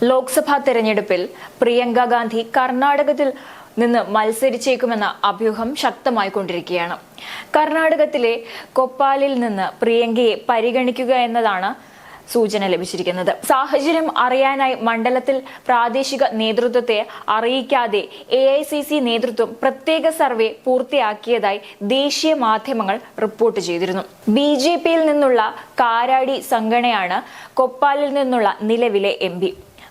ലോക്സഭാ തെരഞ്ഞെടുപ്പിൽ പ്രിയങ്ക ഗാന്ധി കർണാടകത്തിൽ നിന്ന് മത്സരിച്ചേക്കുമെന്ന അഭ്യൂഹം ശക്തമായിക്കൊണ്ടിരിക്കുകയാണ് കർണാടകത്തിലെ കൊപ്പാലിൽ നിന്ന് പ്രിയങ്കയെ പരിഗണിക്കുക എന്നതാണ് സൂചന ലഭിച്ചിരിക്കുന്നത്. സാഹചര്യം അറിയാനായി മണ്ഡലത്തിൽ പ്രാദേശിക നേതൃത്വത്തെ അറിയിക്കാതെ എ ഐ സി സി നേതൃത്വം പ്രത്യേക സർവേ പൂർത്തിയാക്കിയതായി ദേശീയ മാധ്യമങ്ങൾ റിപ്പോർട്ട് ചെയ്തിരുന്നു. ബി ജെ പിയിൽ നിന്നുള്ള കാരാടി സംഘടനയാണ് കൊപ്പാലിൽ നിന്നുള്ള നിലവിലെ എം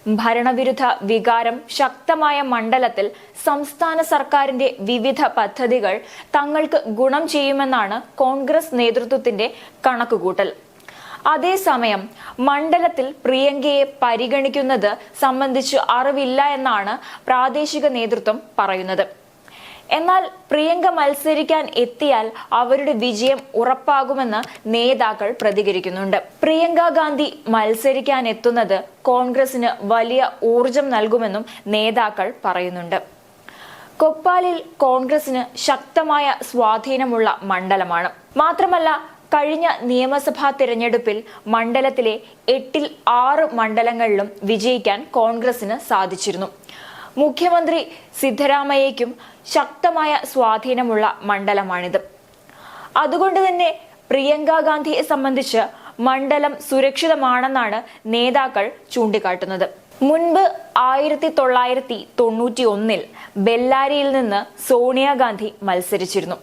ഭരണവിരുദ്ധ വികാരം ശക്തമായ മണ്ഡലത്തിൽ സംസ്ഥാന സർക്കാരിന്റെ വിവിധ പദ്ധതികൾ തങ്ങൾക്ക് ഗുണം ചെയ്യുമെന്നാണ് കോൺഗ്രസ് നേതൃത്വത്തിന്റെ കണക്കുകൂട്ടൽ. അതേസമയം മണ്ഡലത്തിൽ പ്രിയങ്കയെ പരിഗണിക്കുന്നത് സംബന്ധിച്ച് അറിവില്ല എന്നാണ് പ്രാദേശിക നേതൃത്വം പറയുന്നത്. എന്നാൽ പ്രിയങ്ക മത്സരിക്കാൻ എത്തിയാൽ അവരുടെ വിജയം ഉറപ്പാകുമെന്ന് നേതാക്കൾ പ്രതികരിക്കുന്നുണ്ട്. പ്രിയങ്ക ഗാന്ധി മത്സരിക്കാൻ എത്തുന്നത് കോൺഗ്രസിന് വലിയ ഊർജം നൽകുമെന്നും നേതാക്കൾ പറയുന്നുണ്ട്. കൊപ്പാലിൽ കോൺഗ്രസിന് ശക്തമായ സ്വാധീനമുള്ള മണ്ഡലമാണ്. മാത്രമല്ല കഴിഞ്ഞ നിയമസഭാ തിരഞ്ഞെടുപ്പിൽ മണ്ഡലത്തിലെ എട്ടിൽ ആറ് മണ്ഡലങ്ങളിലും വിജയിക്കാൻ കോൺഗ്രസിന് സാധിച്ചിരുന്നു. മുഖ്യമന്ത്രി സിദ്ധരാമയ്യയ്ക്കും ശക്തമായ സ്വാധീനമുള്ള മണ്ഡലമാണിത്. അതുകൊണ്ട് തന്നെ പ്രിയങ്ക ഗാന്ധിയെ സംബന്ധിച്ച് മണ്ഡലം സുരക്ഷിതമാണെന്നാണ് നേതാക്കൾ ചൂണ്ടിക്കാട്ടുന്നത്. മുൻപ് ആയിരത്തി തൊള്ളായിരത്തി തൊണ്ണൂറ്റി ഒന്നിൽ ബെല്ലാരിയിൽ നിന്ന് സോണിയാഗാന്ധി മത്സരിച്ചിരുന്നു.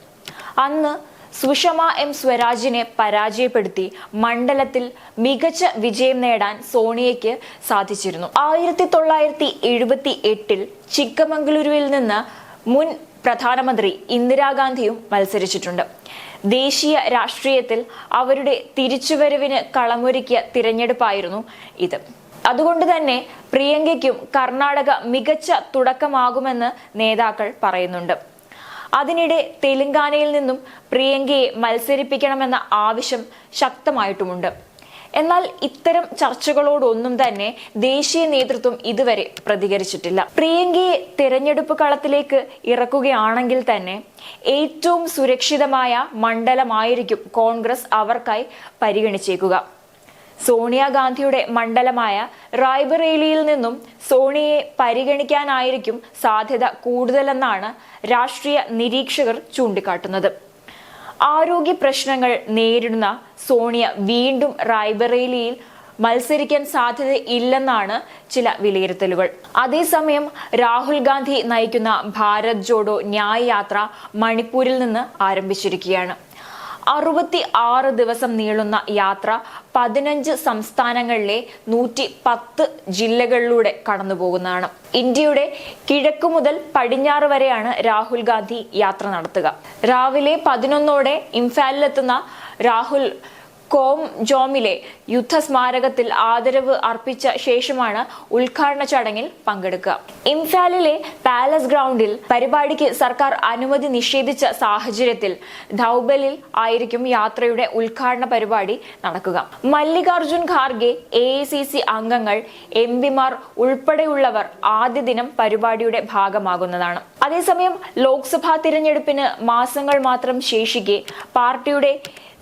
അന്ന് സുഷമ എം സ്വരാജിനെ പരാജയപ്പെടുത്തി മണ്ഡലത്തിൽ മികച്ച വിജയം നേടാൻ സോണിയയ്ക്ക് സാധിച്ചിരുന്നു. ആയിരത്തി തൊള്ളായിരത്തി എഴുപത്തി എട്ടിൽ ചിക്കമംഗളൂരുവിൽ നിന്ന് മുൻ പ്രധാനമന്ത്രി ഇന്ദിരാഗാന്ധിയും മത്സരിച്ചിട്ടുണ്ട്. ദേശീയ രാഷ്ട്രീയത്തിൽ അവരുടെ തിരിച്ചുവരവിന് കളമൊരുക്കിയ തിരഞ്ഞെടുപ്പായിരുന്നു ഇത്. അതുകൊണ്ട് തന്നെ പ്രിയങ്കയ്ക്കും കർണാടക മികച്ച തുടക്കമാകുമെന്ന് നേതാക്കൾ പറയുന്നുണ്ട്. അതിനിടെ തെലങ്കാനയിൽ നിന്നും പ്രിയങ്കയെ മത്സരിപ്പിക്കണമെന്ന ആവശ്യം ശക്തമായിട്ടുമുണ്ട്. എന്നാൽ ഇത്തരം ചർച്ചകളോടൊന്നും തന്നെ ദേശീയ നേതൃത്വം ഇതുവരെ പ്രതികരിച്ചിട്ടില്ല. പ്രിയങ്കയെ തെരഞ്ഞെടുപ്പ് കളത്തിലേക്ക് ഇറക്കുകയാണെങ്കിൽ തന്നെ ഏറ്റവും സുരക്ഷിതമായ മണ്ഡലമായിരിക്കും കോൺഗ്രസ് അവർക്കായി പരിഗണിച്ചേക്കുക. സോണിയാഗാന്ധിയുടെ മണ്ഡലമായ റായ്ബറേലിയിൽ നിന്നും സോണിയെ പരിഗണിക്കാനായിരിക്കും സാധ്യത കൂടുതലെന്നാണ് രാഷ്ട്രീയ നിരീക്ഷകർ ചൂണ്ടിക്കാട്ടുന്നത്. ആരോഗ്യ പ്രശ്നങ്ങൾ നേരിടുന്ന സോണിയ വീണ്ടും റായ്ബറേലിയിൽ മത്സരിക്കാൻ സാധ്യത ഇല്ലെന്നാണ് ചില വിലയിരുത്തലുകൾ. അതേസമയം രാഹുൽ ഗാന്ധി നയിക്കുന്ന ഭാരത് ജോഡോ ന്യായ യാത്ര മണിപ്പൂരിൽ നിന്ന് ആരംഭിച്ചിരിക്കുകയാണ്. അറുപത്തി ആറ് ദിവസം നീളുന്ന യാത്ര പതിനഞ്ച് സംസ്ഥാനങ്ങളിലെ നൂറ്റി പത്ത് ജില്ലകളിലൂടെ കടന്നുപോകുന്നതാണ്. ഇന്ത്യയുടെ കിഴക്കു മുതൽ പടിഞ്ഞാറ് വരെയാണ് രാഹുൽ ഗാന്ധി യാത്ര നടത്തുക. രാവിലെ പതിനൊന്നോടെ ഇംഫാലിലെത്തുന്ന രാഹുൽ കോം ജോമിലെ യുദ്ധസ്മാരകത്തിൽ ആദരവ് അർപ്പിച്ച ശേഷമാണ് ഉദ്ഘാടന ചടങ്ങിൽ പങ്കെടുക്കുക. ഇംഫാലിലെ പാലസ് ഗ്രൗണ്ടിൽ പരിപാടിക്ക് സർക്കാർ അനുമതി നിഷേധിച്ച സാഹചര്യത്തിൽ ധൗബലിൽ ആയിരിക്കും യാത്രയുടെ ഉദ്ഘാടന പരിപാടി നടക്കുക. മല്ലികാർജുൻ ഖാർഗെ എ അംഗങ്ങൾ എം പിമാർ ഉൾപ്പെടെയുള്ളവർ ആദ്യ ദിനം പരിപാടിയുടെ ഭാഗമാകുന്നതാണ്. അതേസമയം ലോക്സഭാ തിരഞ്ഞെടുപ്പിന് മാസങ്ങൾ മാത്രം ശേഷിക്കെ പാർട്ടിയുടെ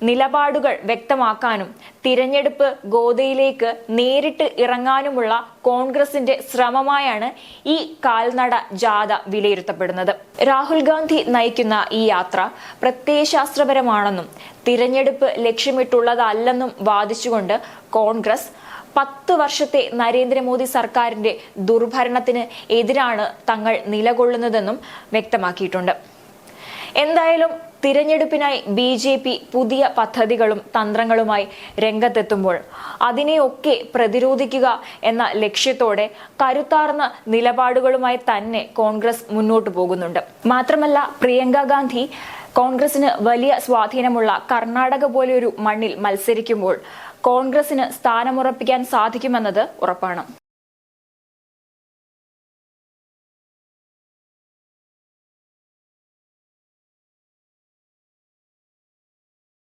നിലപാടുകൾ വ്യക്തമാക്കാനും തിരഞ്ഞെടുപ്പ് ഗോതയിലേക്ക് നേരിട്ട് ഇറങ്ങാനുമുള്ള കോൺഗ്രസിന്റെ ശ്രമമായാണ് ഈ കാൽനട ജാഥ വിലയിരുത്തപ്പെടുന്നത്. രാഹുൽ ഗാന്ധി നയിക്കുന്ന ഈ യാത്ര പ്രത്യയശാസ്ത്രപരമാണെന്നും തിരഞ്ഞെടുപ്പ് ലക്ഷ്യമിട്ടുള്ളതല്ലെന്നും വാദിച്ചുകൊണ്ട് കോൺഗ്രസ് പത്ത് വർഷത്തെ നരേന്ദ്രമോദി സർക്കാരിന്റെ ദുർഭരണത്തിന് എതിരാണ് തങ്ങൾ നിലകൊള്ളുന്നതെന്നും വ്യക്തമാക്കിയിട്ടുണ്ട്. എന്തായാലും തിരഞ്ഞെടുപ്പിനായി ബി ജെ പി പുതിയ പദ്ധതികളും തന്ത്രങ്ങളുമായി രംഗത്തെത്തുമ്പോൾ അതിനെയൊക്കെ പ്രതിരോധിക്കുക എന്ന ലക്ഷ്യത്തോടെ കരുത്താർന്ന നിലപാടുകളുമായി തന്നെ കോൺഗ്രസ് മുന്നോട്ടു പോകുന്നുണ്ട്. മാത്രമല്ല പ്രിയങ്ക ഗാന്ധി കോൺഗ്രസിന് വലിയ സ്വാധീനമുള്ള കർണാടക പോലെയൊരു മണ്ണിൽ മത്സരിക്കുമ്പോൾ കോൺഗ്രസിന് സ്ഥാനമുറപ്പിക്കാൻ സാധിക്കുമെന്നത് ഉറപ്പാണ്.